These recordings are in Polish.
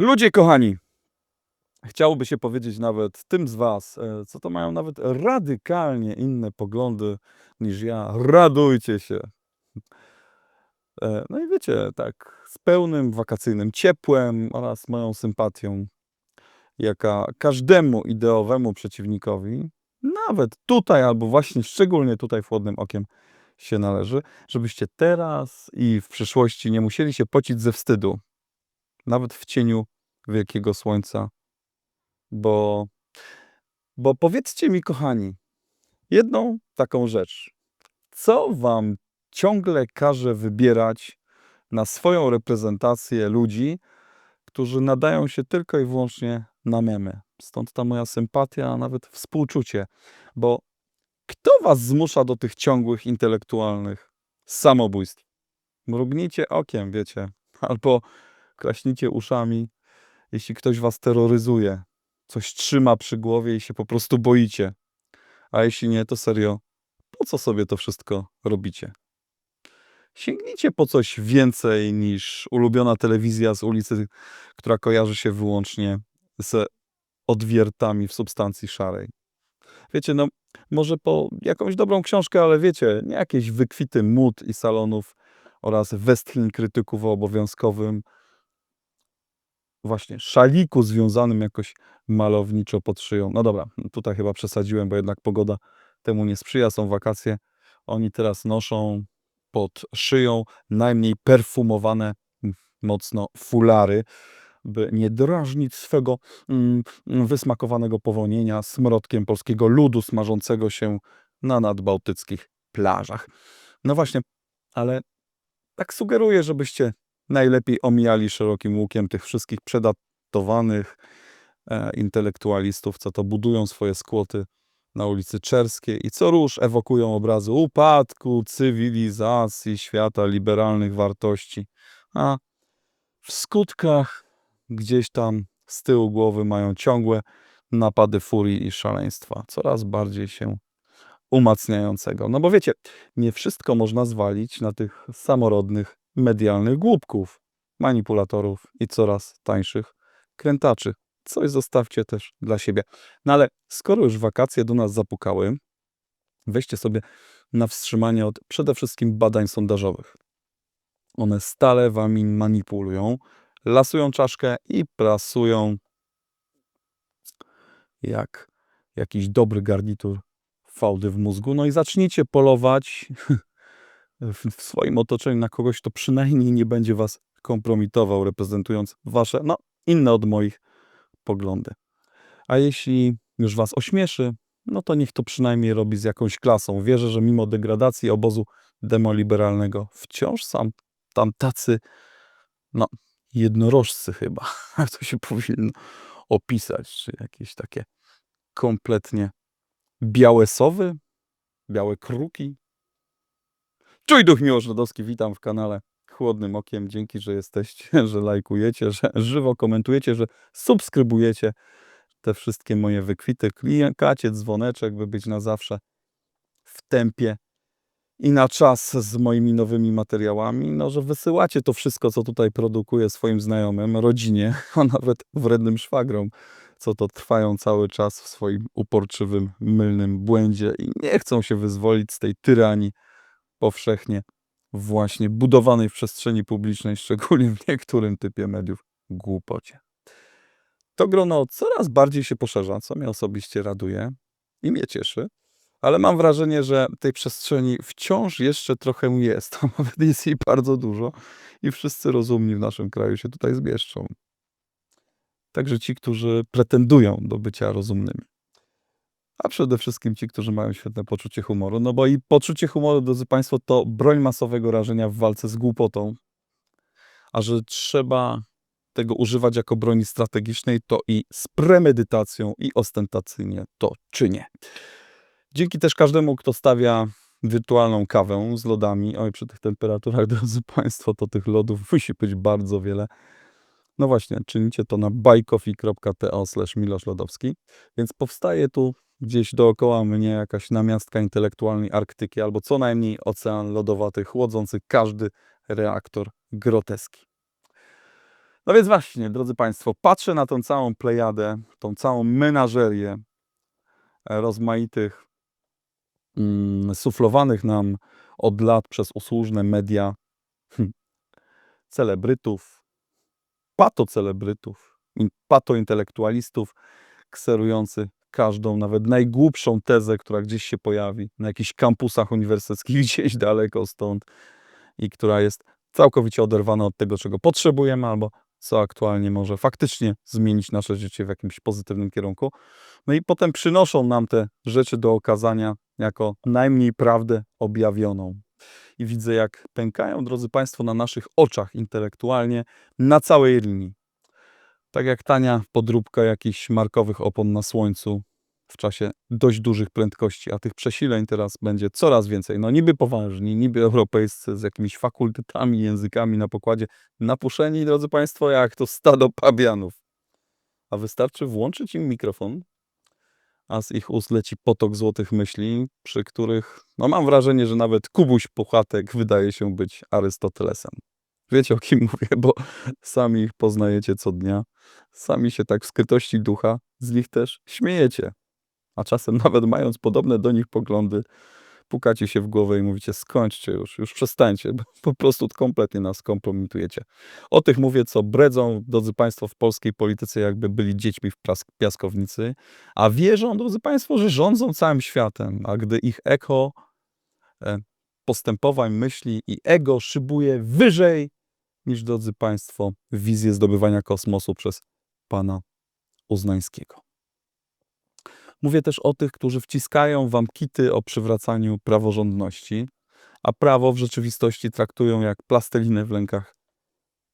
Ludzie kochani, chciałoby się powiedzieć nawet tym z Was, e, co to mają nawet radykalnie inne poglądy niż ja. Radujcie się. E, No i wiecie, tak z pełnym wakacyjnym ciepłem oraz moją sympatią, jaka każdemu ideowemu przeciwnikowi, nawet tutaj albo właśnie szczególnie tutaj chłodnym okiem się należy, żebyście teraz i w przyszłości nie musieli się pocić ze wstydu, nawet w cieniu wielkiego słońca, bo, bo powiedzcie mi, kochani, jedną taką rzecz. Co wam ciągle każe wybierać na swoją reprezentację ludzi, którzy nadają się tylko i wyłącznie na memy? Stąd ta moja sympatia, a nawet współczucie, bo kto was zmusza do tych ciągłych intelektualnych samobójstw? Mrugnijcie okiem, wiecie, albo klaśnijcie uszami, jeśli ktoś was terroryzuje, coś trzyma przy głowie i się po prostu boicie. A jeśli nie, to serio, po co sobie to wszystko robicie? Sięgnijcie po coś więcej niż ulubiona telewizja z ulicy, która kojarzy się wyłącznie z odwiertami w substancji szarej. Wiecie, no może po jakąś dobrą książkę, ale wiecie, nie jakieś wykwity mód i salonów oraz westchnień krytyków o obowiązkowym właśnie szaliku związanym jakoś malowniczo pod szyją. No dobra, tutaj chyba przesadziłem, bo jednak pogoda temu nie sprzyja, są wakacje. Oni teraz noszą pod szyją najmniej perfumowane m, mocno fulary, by nie drażnić swego mm, wysmakowanego powonienia smrodkiem polskiego ludu smażącego się na nadbałtyckich plażach. No właśnie, ale tak sugeruję, żebyście najlepiej omijali szerokim łukiem tych wszystkich przedatowanych e, intelektualistów, co to budują swoje skłoty na ulicy Czerskiej i co róż ewokują obrazy upadku cywilizacji, świata, liberalnych wartości, a w skutkach gdzieś tam z tyłu głowy mają ciągłe napady furii i szaleństwa, coraz bardziej się umacniającego. No bo wiecie, nie wszystko można zwalić na tych samorodnych medialnych głupków, manipulatorów i coraz tańszych krętaczy. Coś zostawcie też dla siebie. No ale skoro już wakacje do nas zapukały, weźcie sobie na wstrzymanie od przede wszystkim badań sondażowych. One stale wami manipulują, lasują czaszkę i prasują jak jakiś dobry garnitur fałdy w mózgu. No i zacznijcie polować w w swoim otoczeniu na kogoś, kto przynajmniej nie będzie was kompromitował, reprezentując wasze, no, inne od moich poglądy. A jeśli już was ośmieszy, no to niech to przynajmniej robi z jakąś klasą. Wierzę, że mimo degradacji obozu demoliberalnego wciąż sam tam tacy, no, jednorożcy chyba, to się powinno opisać, czy jakieś takie kompletnie białe sowy, białe kruki. Czuj duch Miłosz Rodowski, witam w kanale Chłodnym Okiem. Dzięki, że jesteście, że lajkujecie, że żywo komentujecie, że subskrybujecie te wszystkie moje wykwity. Klikacie dzwoneczek, by być na zawsze w tempie i na czas z moimi nowymi materiałami. No, że wysyłacie to wszystko, co tutaj produkuję swoim znajomym, rodzinie, a nawet wrednym szwagrom, co to trwają cały czas w swoim uporczywym, mylnym błędzie i nie chcą się wyzwolić z tej tyranii powszechnie właśnie budowanej w przestrzeni publicznej, szczególnie w niektórym typie mediów, głupocie. To grono coraz bardziej się poszerza, co mnie osobiście raduje i mnie cieszy, ale mam wrażenie, że tej przestrzeni wciąż jeszcze trochę jest, a nawet jest jej bardzo dużo i wszyscy rozumni w naszym kraju się tutaj zmieszczą. Także ci, którzy pretendują do bycia rozumnymi. A przede wszystkim ci, którzy mają świetne poczucie humoru. No bo i poczucie humoru, drodzy Państwo, to broń masowego rażenia w walce z głupotą. A że trzeba tego używać jako broni strategicznej, to i z premedytacją i ostentacyjnie to czynię. Dzięki też każdemu, kto stawia wirtualną kawę z lodami. Oj, przy tych temperaturach, drodzy Państwo, to tych lodów musi być bardzo wiele. No właśnie, czynicie to na buycoffee.to slash Milosz Lodowski. Więc powstaje tu gdzieś dookoła mnie jakaś namiastka intelektualnej Arktyki, albo co najmniej ocean lodowaty, chłodzący każdy reaktor groteski. No więc właśnie, drodzy Państwo, patrzę na tą całą plejadę, tą całą menażerię e, rozmaitych mm, suflowanych nam od lat przez usłużne media hm, celebrytów, patocelebrytów, in- patointelektualistów, kserujących każdą, nawet najgłupszą tezę, która gdzieś się pojawi na jakichś kampusach uniwersyteckich, gdzieś daleko stąd i która jest całkowicie oderwana od tego, czego potrzebujemy, albo co aktualnie może faktycznie zmienić nasze życie w jakimś pozytywnym kierunku. No i potem przynoszą nam te rzeczy do okazania jako najmniej prawdę objawioną. I widzę, jak pękają, drodzy Państwo, na naszych oczach intelektualnie na całej linii. Tak jak tania podróbka jakichś markowych opon na słońcu w czasie dość dużych prędkości, a tych przesileń teraz będzie coraz więcej. No niby poważni, niby europejscy, z jakimiś fakultetami, językami na pokładzie, napuszeni, drodzy Państwo, jak to stado pabianów. A wystarczy włączyć im mikrofon, a z ich ust leci potok złotych myśli, przy których, no mam wrażenie, że nawet Kubuś Puchatek wydaje się być Arystotelesem. Wiecie o kim mówię, bo sami ich poznajecie co dnia, sami się tak w skrytości ducha z nich też śmiejecie. A czasem nawet mając podobne do nich poglądy, pukacie się w głowę i mówicie skończcie już, już przestańcie, bo po prostu kompletnie nas kompromitujecie. O tych mówię, co bredzą, drodzy Państwo, w polskiej polityce, jakby byli dziećmi w piaskownicy, a wierzą, drodzy Państwo, że rządzą całym światem, a gdy ich echo e, postępowań, myśli i ego szybuje wyżej niż, drodzy Państwo, wizję zdobywania kosmosu przez pana Uznańskiego. Mówię też o tych, którzy wciskają wam kity o przywracaniu praworządności, a prawo w rzeczywistości traktują jak plastelinę w rękach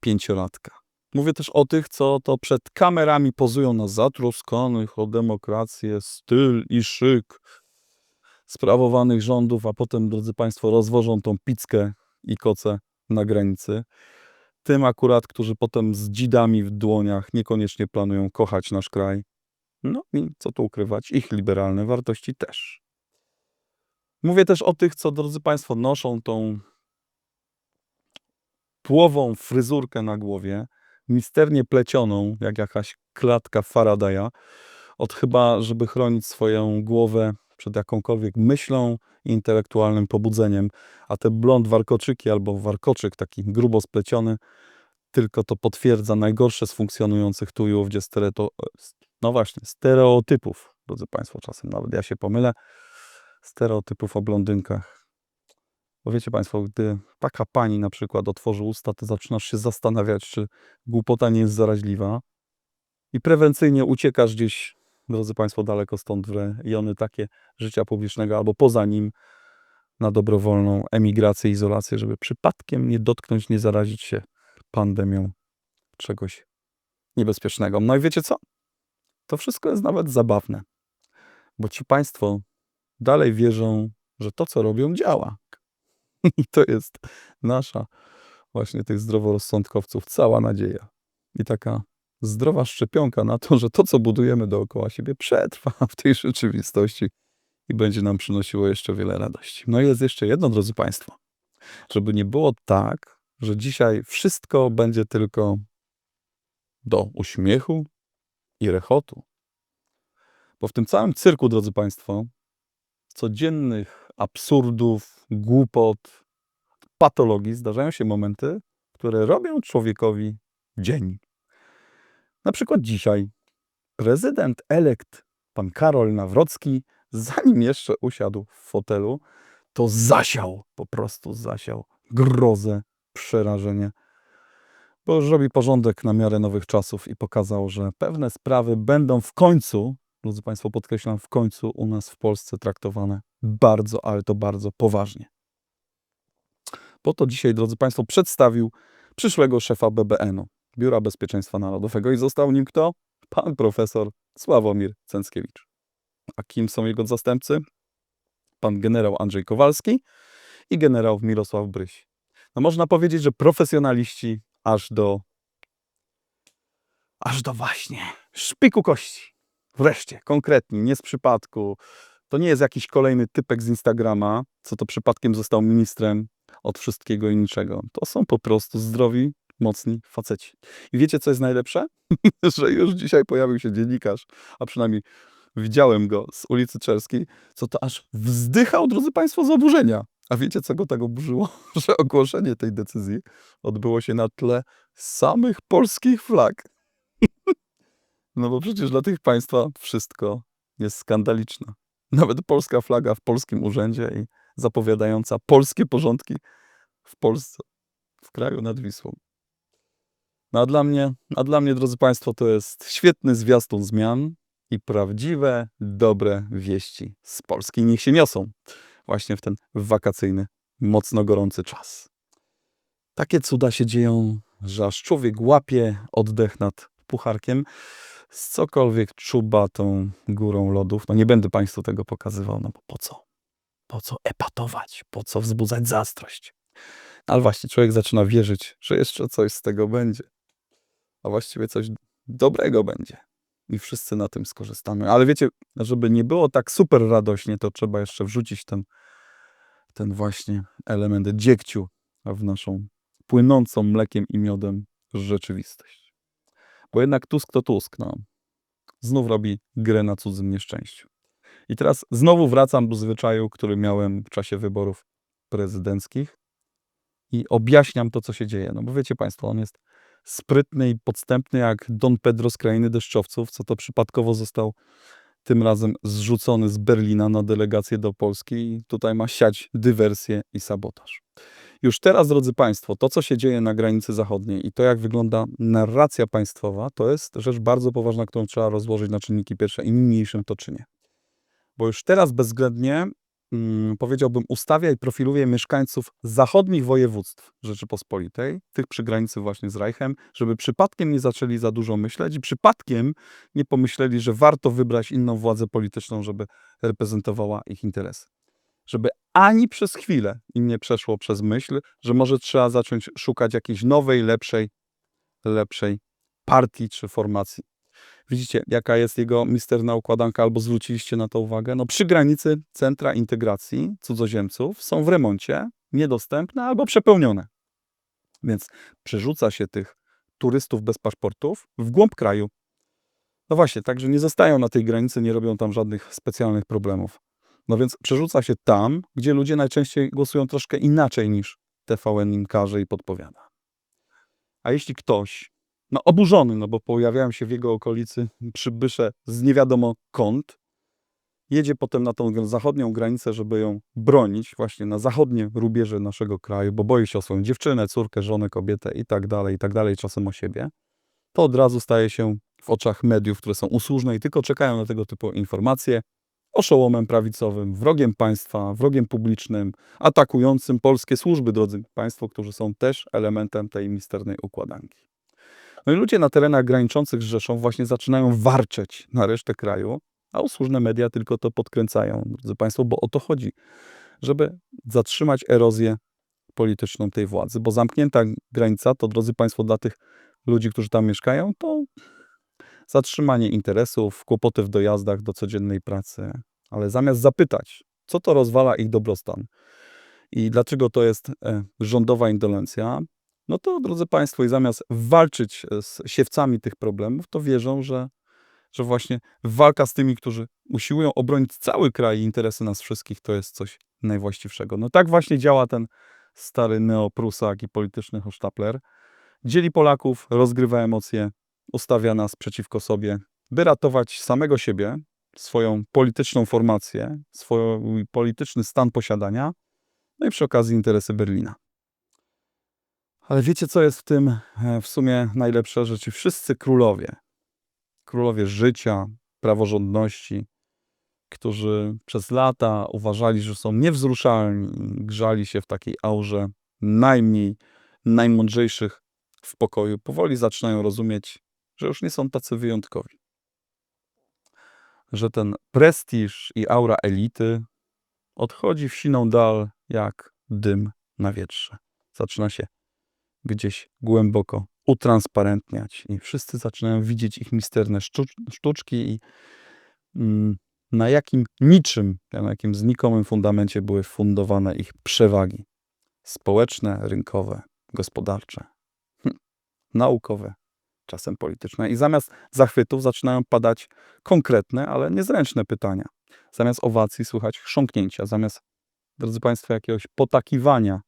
pięciolatka. Mówię też o tych, co to przed kamerami pozują na zatroskanych o demokrację, styl i szyk sprawowanych rządów, a potem, drodzy Państwo, rozwożą tą pizzkę i koce na granicy. Tym akurat, którzy potem z dzidami w dłoniach niekoniecznie planują kochać nasz kraj. No i co tu ukrywać, ich liberalne wartości też. Mówię też o tych, co, drodzy Państwo, noszą tą płową fryzurkę na głowie, misternie plecioną, jak jakaś klatka Faradaya, od chyba, żeby chronić swoją głowę przed jakąkolwiek myślą i intelektualnym pobudzeniem, a te blond warkoczyki albo warkoczyk taki grubo spleciony, tylko to potwierdza najgorsze z funkcjonujących tu i ówdzie stereoto, no właśnie, stereotypów, drodzy Państwo, czasem nawet ja się pomylę, stereotypów o blondynkach. Bo wiecie Państwo, gdy taka pani na przykład otworzy usta, to zaczynasz się zastanawiać, czy głupota nie jest zaraźliwa i prewencyjnie uciekasz gdzieś, drodzy Państwo, daleko stąd w rejony takie życia publicznego albo poza nim na dobrowolną emigrację, izolację, żeby przypadkiem nie dotknąć, nie zarazić się pandemią czegoś niebezpiecznego. No i wiecie co? To wszystko jest nawet zabawne, bo ci Państwo dalej wierzą, że to, co robią, działa. I to jest nasza, właśnie tych zdroworozsądkowców, cała nadzieja. I taka zdrowa szczepionka na to, że to, co budujemy dookoła siebie, przetrwa w tej rzeczywistości i będzie nam przynosiło jeszcze wiele radości. No i jest jeszcze jedno, drodzy Państwo. Żeby nie było tak, że dzisiaj wszystko będzie tylko do uśmiechu i rechotu. Bo w tym całym cyrku, drodzy Państwo, codziennych absurdów, głupot, patologii zdarzają się momenty, które robią człowiekowi dzień. Na przykład dzisiaj prezydent elekt pan Karol Nawrocki, zanim jeszcze usiadł w fotelu, to zasiał, po prostu zasiał grozę, przerażenie, bo już robi porządek na miarę nowych czasów i pokazał, że pewne sprawy będą w końcu, drodzy Państwo, podkreślam, w końcu u nas w Polsce traktowane bardzo, ale to bardzo poważnie. Po to dzisiaj, drodzy Państwo, przedstawił przyszłego szefa BBN-u, Biura Bezpieczeństwa Narodowego i został nim kto? Pan profesor Sławomir Cęckiewicz. A kim są jego zastępcy? Pan generał Andrzej Kowalski i generał Mirosław Bryś. No można powiedzieć, że profesjonaliści aż do aż do właśnie szpiku kości. Wreszcie, konkretnie, nie z przypadku. To nie jest jakiś kolejny typek z Instagrama, co to przypadkiem został ministrem od wszystkiego i niczego. To są po prostu zdrowi mocni faceci. I wiecie, co jest najlepsze? że już dzisiaj pojawił się dziennikarz, a przynajmniej widziałem go z ulicy Czerskiej, co to aż wzdychał, drodzy Państwo, z oburzenia. A wiecie, co go tak oburzyło? Że ogłoszenie tej decyzji odbyło się na tle samych polskich flag. No bo przecież dla tych państwa wszystko jest skandaliczne. Nawet polska flaga w polskim urzędzie i zapowiadająca polskie porządki w Polsce, w kraju nad Wisłą. No a dla mnie, a dla mnie, drodzy Państwo, to jest świetny zwiastun zmian i prawdziwe, dobre wieści z Polski. Niech się niosą właśnie w ten wakacyjny, mocno gorący czas. Takie cuda się dzieją, że aż człowiek łapie oddech nad pucharkiem z cokolwiek czuba tą górą lodów. No nie będę Państwu tego pokazywał, no bo po co? Po co epatować? Po co wzbudzać zastrość? Ale właśnie człowiek zaczyna wierzyć, że jeszcze coś z tego będzie. A właściwie coś dobrego będzie. I wszyscy na tym skorzystamy. Ale wiecie, żeby nie było tak super radośnie, to trzeba jeszcze wrzucić ten, ten właśnie element dziegciu w naszą płynącą mlekiem i miodem rzeczywistość. Bo jednak Tusk to Tusk, no. Znów robi grę na cudzym nieszczęściu. I teraz znowu wracam do zwyczaju, który miałem w czasie wyborów prezydenckich i objaśniam to, co się dzieje. No bo wiecie Państwo, on jest sprytny i podstępny jak Don Pedro z krainy deszczowców, co to przypadkowo został tym razem zrzucony z Berlina na delegację do Polski i tutaj ma siać dywersję i sabotaż. Już teraz, drodzy Państwo, to, co się dzieje na granicy zachodniej i to, jak wygląda narracja państwowa, to jest rzecz bardzo poważna, którą trzeba rozłożyć na czynniki pierwsze i niniejszym to czynię. Bo już teraz bezwzględnie powiedziałbym, ustawia i profiluje mieszkańców zachodnich województw Rzeczypospolitej, tych przy granicy właśnie z Reichem, żeby przypadkiem nie zaczęli za dużo myśleć i przypadkiem nie pomyśleli, że warto wybrać inną władzę polityczną, żeby reprezentowała ich interesy. Żeby ani przez chwilę im nie przeszło przez myśl, że może trzeba zacząć szukać jakiejś nowej, lepszej, lepszej partii czy formacji. Widzicie, jaka jest jego misterna układanka, albo zwróciliście na to uwagę? No przy granicy centra integracji cudzoziemców są w remoncie, niedostępne albo przepełnione. Więc przerzuca się tych turystów bez paszportów w głąb kraju. No właśnie, także nie zostają na tej granicy, nie robią tam żadnych specjalnych problemów. No więc przerzuca się tam, gdzie ludzie najczęściej głosują troszkę inaczej niż TVN im każe i podpowiada. A jeśli ktoś no, oburzony, no bo pojawiają się w jego okolicy przybysze z nie wiadomo kąt. Jedzie potem na tą zachodnią granicę, żeby ją bronić, właśnie na zachodnie rubieże naszego kraju, bo boi się o swoją dziewczynę, córkę, żonę, kobietę i tak dalej, i tak dalej, czasem o siebie. To od razu staje się w oczach mediów, które są usłużne i tylko czekają na tego typu informacje, oszołomem prawicowym, wrogiem państwa, wrogiem publicznym, atakującym polskie służby, drodzy Państwo, którzy są też elementem tej misternej układanki. No i ludzie na terenach graniczących z Rzeszą właśnie zaczynają warczeć na resztę kraju, a usłużne media tylko to podkręcają, drodzy Państwo, bo o to chodzi, żeby zatrzymać erozję polityczną tej władzy, bo zamknięta granica to, drodzy Państwo, dla tych ludzi, którzy tam mieszkają, to zatrzymanie interesów, kłopoty w dojazdach do codziennej pracy. Ale zamiast zapytać, co to rozwala ich dobrostan i dlaczego to jest e, rządowa indolencja, no to, drodzy Państwo, i zamiast walczyć e, z siewcami tych problemów, to wierzą, że, że właśnie walka z tymi, którzy usiłują obronić cały kraj i interesy nas wszystkich, to jest coś najwłaściwszego. No tak właśnie działa ten stary neoprusak i polityczny hosztapler. Dzieli Polaków, rozgrywa emocje, ustawia nas przeciwko sobie, by ratować samego siebie, swoją polityczną formację, swój polityczny stan posiadania, no i przy okazji interesy Berlina. Ale wiecie, co jest w tym e, w sumie najlepsze? Że ci wszyscy królowie, królowie życia, praworządności, którzy przez lata uważali, że są niewzruszalni, grzali się w takiej aurze najmniej, najmądrzejszych w pokoju, powoli zaczynają rozumieć, że już nie są tacy wyjątkowi. Że ten prestiż i aura elity odchodzi w siną dal jak dym na wietrze. Zaczyna się gdzieś głęboko utransparentniać i wszyscy zaczynają widzieć ich misterne sztuczki i mm, na jakim niczym, na jakim znikomym fundamencie były fundowane ich przewagi społeczne, rynkowe, gospodarcze. Hm. naukowe, czasem polityczne. I zamiast zachwytów zaczynają padać konkretne, ale niezręczne pytania. Zamiast owacji słychać chrząknięcia, zamiast, drodzy Państwo, jakiegoś potakiwania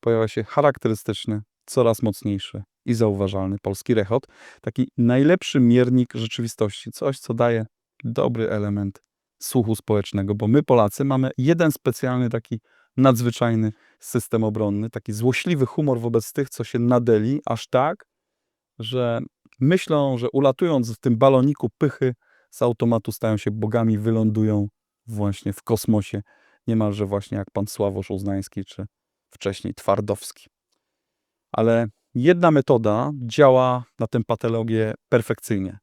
pojawia się charakterystyczny, coraz mocniejszy i zauważalny polski rechot. Taki najlepszy miernik rzeczywistości, coś, co daje dobry element słuchu społecznego, bo my Polacy mamy jeden specjalny taki nadzwyczajny system obronny, taki złośliwy humor wobec tych, co się nadeli, aż tak, że myślą, że ulatując w tym baloniku pychy z automatu stają się bogami, wylądują właśnie w kosmosie, niemalże właśnie jak pan Sławosz Uznański, czy wcześniej Twardowski. Ale jedna metoda działa na tę patologię perfekcyjnie.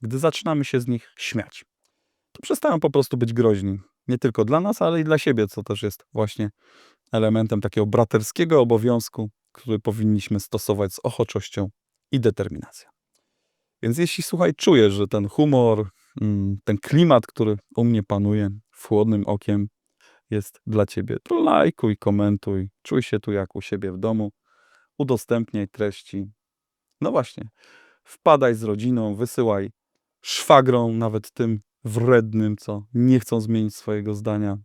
Gdy zaczynamy się z nich śmiać, to przestają po prostu być groźni. Nie tylko dla nas, ale i dla siebie, co też jest właśnie elementem takiego braterskiego obowiązku, który powinniśmy stosować z ochoczością i determinacją. Więc jeśli, słuchaj, czujesz, że ten humor, mm, ten klimat, który u mnie panuje w chłodnym okiem, jest dla ciebie, to lajkuj, komentuj, czuj się tu jak u siebie w domu, udostępniaj treści. No właśnie, wpadaj z rodziną, wysyłaj szwagrom, nawet tym wrednym, co nie chcą zmienić swojego zdania.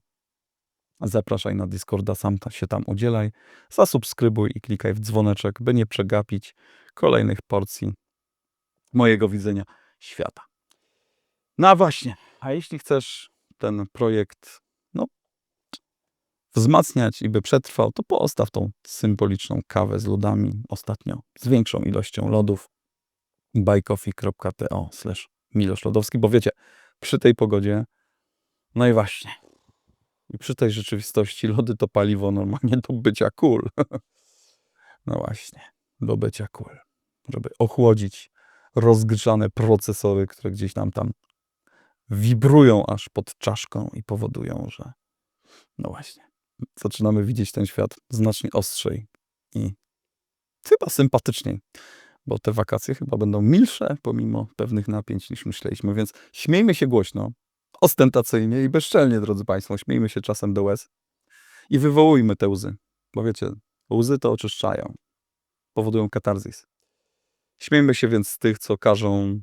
Zapraszaj na Discorda, sam się tam udzielaj. Zasubskrybuj i klikaj w dzwoneczek, by nie przegapić kolejnych porcji mojego widzenia świata. No właśnie, a jeśli chcesz ten projekt wzmacniać i by przetrwał, to postaw tą symboliczną kawę z lodami ostatnio z większą ilością lodów buycoffee.to slash Milosz Lodowski, bo wiecie, przy tej pogodzie, no i właśnie, i przy tej rzeczywistości lody to paliwo normalnie do bycia cool. No właśnie, do bycia cool. Żeby ochłodzić rozgrzane procesory, które gdzieś nam tam wibrują aż pod czaszką i powodują, że no właśnie, zaczynamy widzieć ten świat znacznie ostrzej i chyba sympatyczniej, bo te wakacje chyba będą milsze pomimo pewnych napięć niż myśleliśmy, więc śmiejmy się głośno, ostentacyjnie i bezczelnie, drodzy Państwo, śmiejmy się czasem do łez i wywołujmy te łzy, bo wiecie, łzy to oczyszczają, powodują katarzis. Śmiejmy się więc z tych, co każą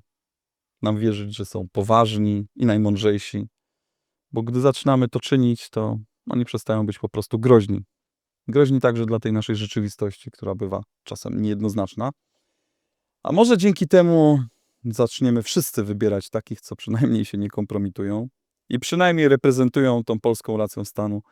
nam wierzyć, że są poważni i najmądrzejsi, bo gdy zaczynamy to czynić, to oni przestają być po prostu groźni. Groźni także dla tej naszej rzeczywistości, która bywa czasem niejednoznaczna. A może dzięki temu zaczniemy wszyscy wybierać takich, co przynajmniej się nie kompromitują i przynajmniej reprezentują tą polską rację stanu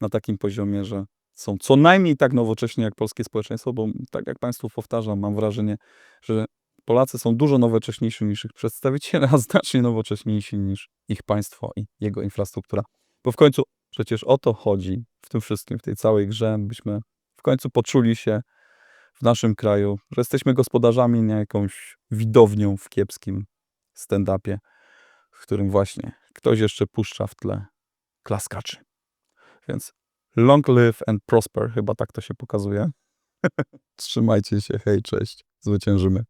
na takim poziomie, że są co najmniej tak nowocześni jak polskie społeczeństwo, bo tak jak Państwu powtarzam, mam wrażenie, że Polacy są dużo nowocześniejsi niż ich przedstawiciele, a znacznie nowocześniejsi niż ich państwo i jego infrastruktura. Bo w końcu przecież o to chodzi w tym wszystkim, w tej całej grze, byśmy w końcu poczuli się w naszym kraju, że jesteśmy gospodarzami, nie jakąś widownią w kiepskim stand-upie, w którym właśnie ktoś jeszcze puszcza w tle klaskaczy. Więc long live and prosper, chyba tak to się pokazuje. Trzymajcie się, hej, cześć, zwyciężymy.